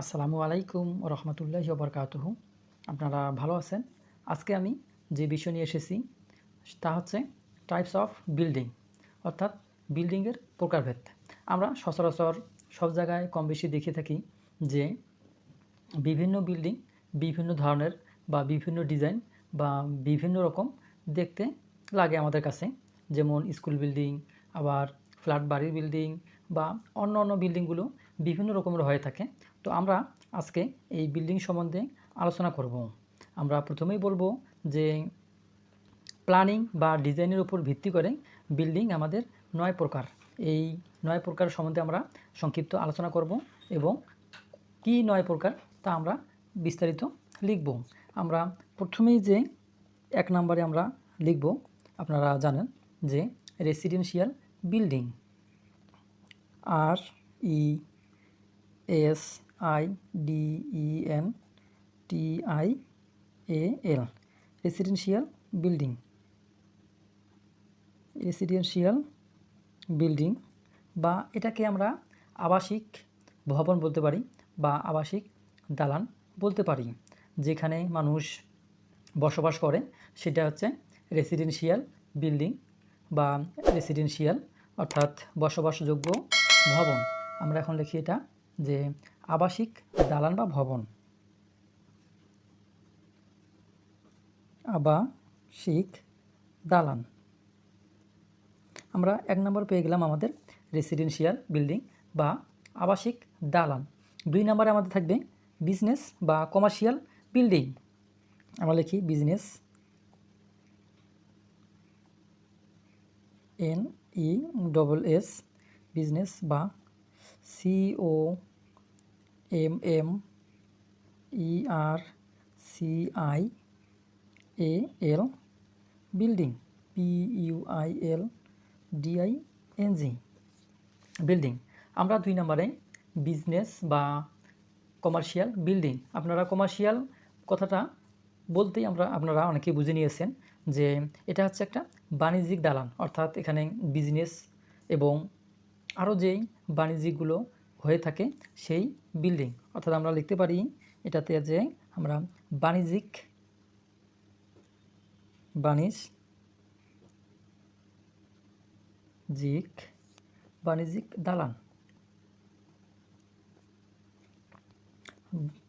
আসসালামু আলাইকুম রহমতুল্লাহি বরকাতহ আপনারা ভালো আছেন? আজকে আমি যে বিষয় নিয়ে এসেছি, তা হচ্ছে টাইপস অফ বিল্ডিং অর্থাৎ বিল্ডিংয়ের প্রকারভেদ। আমরা সচরাচর সব জায়গায় কম বেশি দেখে থাকি যে বিভিন্ন বিল্ডিং বিভিন্ন ধরনের বা বিভিন্ন ডিজাইন বা বিভিন্ন রকম দেখতে লাগে আমাদের কাছে। যেমন স্কুল বিল্ডিং আবার ফ্ল্যাট বাড়ির বিল্ডিং বা অন্য অন্য বিল্ডিংগুলো বিভিন্ন রকমের হয়ে থাকে। তো আমরা আজকে এই বিল্ডিং সম্বন্ধে আলোচনা করব। আমরা প্রথমেই বলব যে প্ল্যানিং বা ডিজাইনের উপর ভিত্তি করে বিল্ডিং আমাদের নয় প্রকার। এই নয় প্রকার সম্বন্ধে আমরা সংক্ষিপ্ত আলোচনা করব এবং কি নয় প্রকার তা আমরা বিস্তারিত লিখব। আমরা প্রথমেই যে এক নম্বরে আমরা লিখব, আপনারা জানেন যে residential building R E S I D E N T I A L residential building residential building বা এটাকে আমরা আবাসিক ভবন বলতে পারি বা আবাসিক দালান বলতে পারি, যেখানে মানুষ বসবাস করে। সেটা হচ্ছে রেসিডেন্সিয়াল বিল্ডিং বা রেসিডেন্সিয়াল অর্থাৎ বসবাসযোগ্য ভবন। আমরা এখন লিখি এটা যে আবাসিক, দালান বা ভবন। আবাসিক, দালান। আমরা এক নম্বর পেয়ে গেলাম আমাদের রেসিডেন্সিয়াল বিল্ডিং বা আবাসিক, দালান। দুই নম্বরে আমাদের থাকবে বিজনেস বা কমার্শিয়াল বিল্ডিং আমরা লিখি business N E double S business বা C O M M E R C I A L building P U I L D I N G building আমরা দুই নম্বরে বিজনেস বা কমার্শিয়াল বিল্ডিং আপনারা commercial কথাটা বলতেই আমরা, আপনারা অনেকেই বুঝে নিয়েছেন যে এটা হচ্ছে একটা বাণিজ্যিক দালান। অর্থাৎ এখানে বিজনেস এবং আরও যেই বাণিজ্যিকগুলো হয়ে থাকে সেই বিল্ডিং অর্থাৎ আমরা লিখতে পারি এটাতে যে আমরা বাণিজ্যিক বাণিজ্যিক বাণিজ্যিক দালান।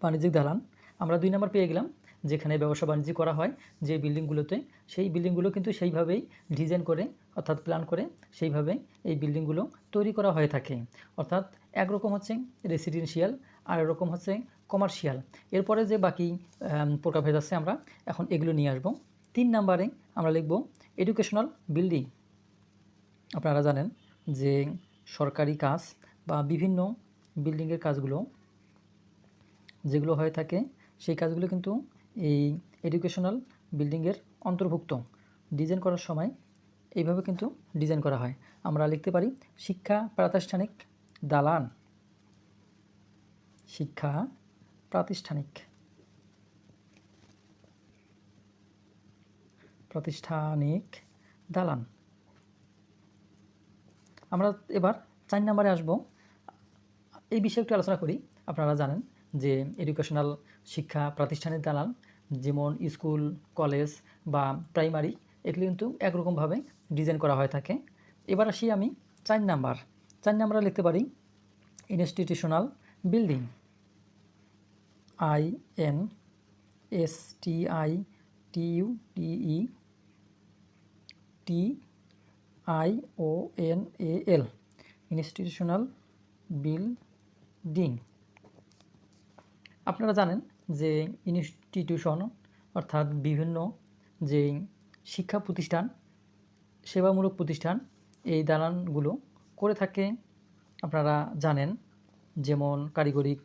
বাণিজ্যিক দালান। আমরা দুই নম্বর পেয়ে গেলাম, যেখানে ব্যবসা বাণিজ্য করা হয়, যে বিল্ডিংগুলোতে সেই বিল্ডিংগুলো কিন্তু সেইভাবেই ডিজাইন করে, অর্থাৎ প্ল্যান করে সেইভাবে এই বিল্ডিংগুলো তৈরি করা হয়ে থাকে। অর্থাৎ একরকম হচ্ছে রেসিডেন্সিয়াল আর এরকম হচ্ছে কমার্শিয়াল এরপরে যে বাকি প্রকারভেদ আছে আমরা এখন এগুলো নিয়ে আসব। তিন নাম্বারে আমরা লিখব এডুকেশনাল বিল্ডিং আপনারা জানেন যে সরকারি কাজ বা বিভিন্ন বিল্ডিংয়ের কাজগুলো, যেগুলো হয়ে থাকে, সেই কাজগুলো কিন্তু এই এডুকেশনাল বিল্ডিংয়ের অন্তর্ভুক্ত। ডিজাইন করার সময় এইভাবে কিন্তু ডিজাইন করা হয়। আমরা লিখতে পারি, শিক্ষা প্রাতিষ্ঠানিক দালান। শিক্ষা প্রাতিষ্ঠানিক। প্রাতিষ্ঠানিক দালান। আমরা এবার চার নম্বরে আসব। এই বিষয়ে একটু আলোচনা করি। আপনারা জানেন যে এডুকেশনাল শিক্ষা প্রাতিষ্ঠানিক দালাল যেমন স্কুল, কলেজ বা প্রাইমারি, এগুলি কিন্তু একরকমভাবে ডিজাইন করা হয়ে থাকে। এবার আসি আমি চার নাম্বার। চার নাম্বারে লিখতে পারি institutional building. I N S T I T U T E T I O N A L institutional building আপনারা জানেন যে ইনস্টিটিউশন অর্থাৎ বিভিন্ন যে শিক্ষা প্রতিষ্ঠান, সেবামূলক প্রতিষ্ঠান এই দালানগুলো করে থাকে। আপনারা জানেন, যেমন কারিগরিক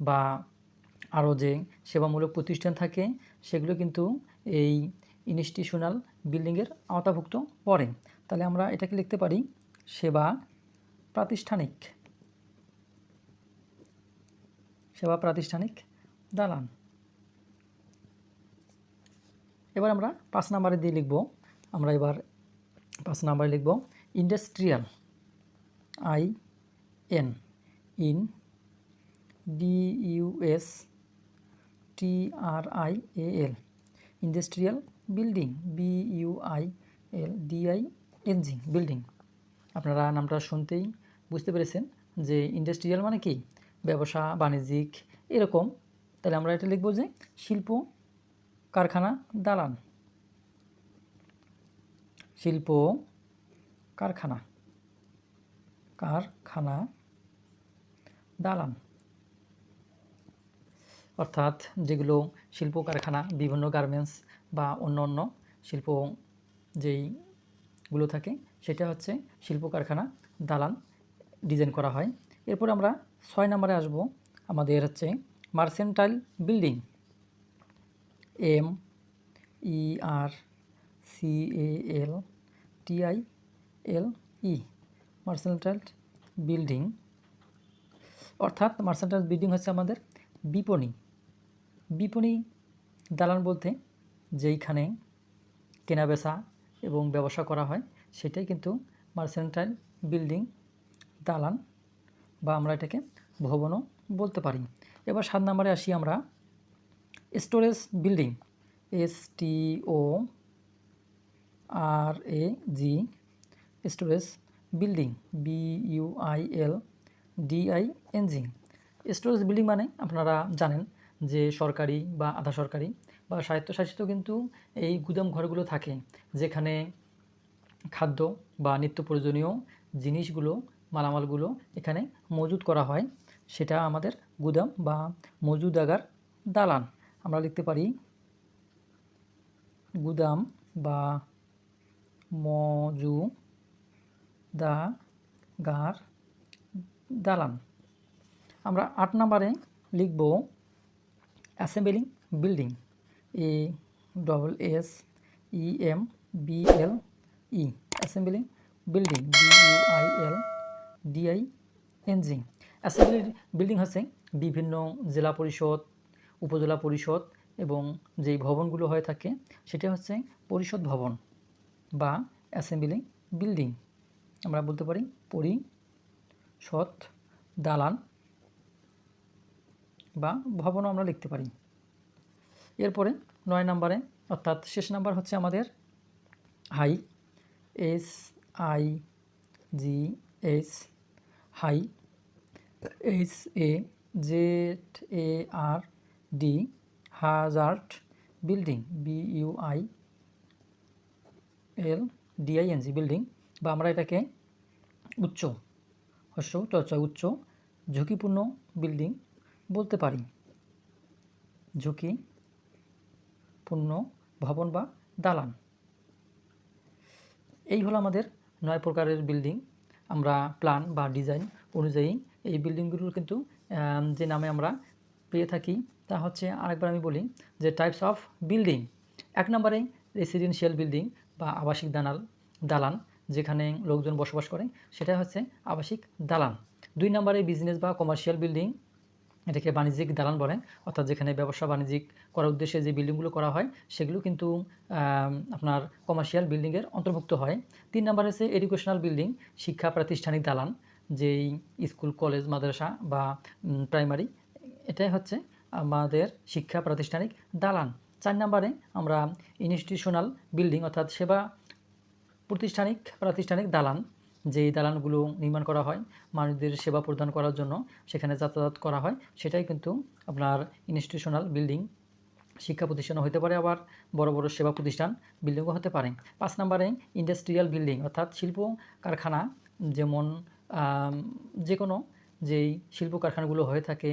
বা আরও যে সেবামূলক প্রতিষ্ঠান থাকে, সেগুলো কিন্তু এই ইনস্টিটিউশনাল বিল্ডিংয়ের আওতাভুক্ত পড়ে। তাহলে আমরা এটাকে লিখতে পারি সেবা প্রাতিষ্ঠানিক। সেবা প্রাতিষ্ঠানিক দালান এবার আমরা পাঁচ নাম্বারে দিয়ে লিখব। আমরা এবার পাঁচ নাম্বারে লিখব industrial, I, N, N, D U S T, R, I, A, L. Industrial, building, B, U, I, L D I N G building. আপনারা নামটা শুনতেই বুঝতে পেরেছেন যে ইন্ডাস্ট্রিয়াল মানে কি? ব্যবসা, বাণিজ্যিক, এরকম তাহলে আমরা এটা লিখব যে শিল্প কারখানা দালান। শিল্প কারখানা। কারখানা দালান। অর্থাৎ যেগুলো শিল্প কারখানা, বিভিন্ন গার্মেন্টস বা অন্য অন্য শিল্প যেইগুলো থাকে, সেটা হচ্ছে শিল্প কারখানা দালান ডিজাইন করা হয়। এরপর আমরা ছয় নম্বরে আসব। আমাদের হচ্ছে mercantile building. M E R C A N T I L E. Mercantile building. অর্থাৎ মার্সেন্টাইল বিল্ডিং হচ্ছে আমাদের বিপণী। বিপণী দালান বলতে যেইখানে কেনাবেচা এবং ব্যবসা করা হয়, সেটাই কিন্তু মার্সেন্টাইল বিল্ডিং দালান বা আমরা এটাকে ভবনও বলতে পারি। এবার সাত নম্বরে আসি আমরা। Storage building, S T O R A G, storage building, B U I D I N storage building মানে আপনারা জানেন যে সরকারি বা আধা সরকারি বা স্বায়ত্তশাসিত কিন্তু এই গুদাম ঘরগুলো থাকে যেখানে খাদ্য বা নিত্য প্রয়োজনীয় জিনিসগুলো, মালামালগুলো এখানে মজুদ করা হয়। সেটা আমাদের গুদাম বা মজুদাগার দালান। আমরা লিখতে পারি গুদাম বা মজুদাগার দালান। আমরা আট নম্বরে লিখব assembling building, A double S E M B L E. Assembling building, B U I L D I N G assembly building হচ্ছে বিভিন্ন জেলা পরিষদ, উপজেলা পরিষদ এবং যেই ভবনগুলো হয়ে থাকে সেটা হচ্ছে পরিষদ ভবন বা অ্যাসেম্বলি বিল্ডিং। আমরা বলতে পারি পরিষদ, দালান বা ভবনও আমরা লিখতে পারি। এরপরে নয় নম্বরে, অর্থাৎ শেষ নাম্বার হচ্ছে আমাদের high, S I G S, high H A Z A R D hazard building B U I L D I N G building বা আমরা এটাকে উচ্চ, হস্য চর্চা উচ্চ, ঝুঁকিপূর্ণ বিল্ডিং বলতে পারি। ঝুঁকিপূর্ণ ভবন বা দালান। এই হলো আমাদের নয় প্রকারের বিল্ডিং আমরা প্ল্যান বা ডিজাইন অনুযায়ী এই বিল্ডিংগুলোর কিন্তু যে নামে আমরা পেয়ে থাকি, তা হচ্ছে আরেকবার আমি বলি যে টাইপস অফ বিল্ডিং এক নম্বরে রেসিডেন্সিয়াল বিল্ডিং বা আবাসিক দানাল, দালান, যেখানে লোকজন বসবাস করে, সেটা হচ্ছে আবাসিক দালান। দুই নম্বরে বিজনেস বা কমার্শিয়াল বিল্ডিং এটাকে বাণিজ্যিক দালান বলে, অর্থাৎ যেখানে ব্যবসা বাণিজ্যিক করার উদ্দেশ্যে যে বিল্ডিংগুলো করা হয়, সেগুলো কিন্তু আপনার কমার্শিয়াল বিল্ডিংয়ের অন্তর্ভুক্ত হয়। তিন নম্বর হচ্ছে এডুকেশনাল বিল্ডিং শিক্ষা প্রাতিষ্ঠানিক দালান। যেই স্কুল, কলেজ, মাদ্রাসা বা প্রাইমারি, এটাই হচ্ছে আমাদের শিক্ষা প্রাতিষ্ঠানিক দালান। চার নম্বরে আমরা ইনস্টিটিউশনাল বিল্ডিং অর্থাৎ সেবা প্রতিষ্ঠানিক, প্রাতিষ্ঠানিক দালান, যেই দালানগুলো নির্মাণ করা হয়, মানুষদের সেবা প্রদান করার জন্য সেখানে যাতায়াত করা হয়, সেটাই কিন্তু আপনার ইনস্টিটিউশনাল বিল্ডিং শিক্ষা প্রতিষ্ঠানও হতে পারে, আবার বড় বড় সেবা প্রতিষ্ঠান বিল্ডিংও হতে পারে। পাঁচ নম্বরে ইন্ডাস্ট্রিয়াল বিল্ডিং অর্থাৎ শিল্প কারখানা, যেমন যে কোনো যেই শিল্প কারখানাগুলো হয়ে থাকে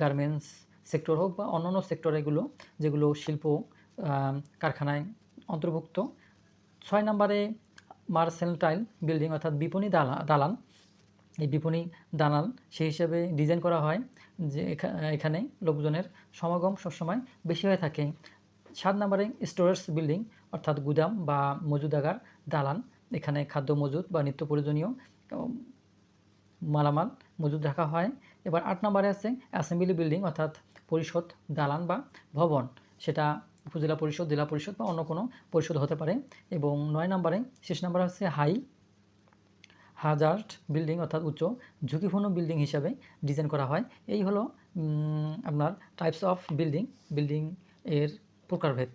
গার্মেন্টস সেক্টর হোক বা অন্যান্য সেক্টর এগুলো, যেগুলো শিল্প কারখানায় অন্তর্ভুক্ত। ছয় নম্বরে মার্সেন্টাইল বিল্ডিং অর্থাৎ বিপণী দালা, দালান। এই বিপণী দালান সেই হিসাবে ডিজাইন করা হয় যে এখানে লোকজনের সমাগম সবসময় বেশি হয়ে থাকে। সাত নম্বরে স্টোরেজ বিল্ডিং অর্থাৎ গুদাম বা মজুদাগার দালান। এখানে খাদ্য মজুদ বা নিত্য প্রয়োজনীয় মালামাল মজুদ রাখা হয়। এবার আট নম্বরে আছে অ্যাসেম্বলি বিল্ডিং অর্থাৎ পরিষদ, দালান বা ভবন। সেটা উপজেলা পরিষদ, জেলা পরিষদ বা অন্য কোনো পরিষদ হতে পারে। এবং নয় নম্বরে, শেষ নম্বর হচ্ছে হাই হাজার্ড বিল্ডিং অর্থাৎ উচ্চ ঝুঁকিপূর্ণ বিল্ডিং হিসাবে ডিজাইন করা হয়। এই হলো আপনার টাইপস অফ বিল্ডিং বিল্ডিং এর প্রকারভেদ।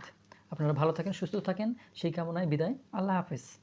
আপনারা ভালো থাকেন, সুস্থ থাকেন। সেই কামনায় বিদায়। আল্লাহ হাফেজ।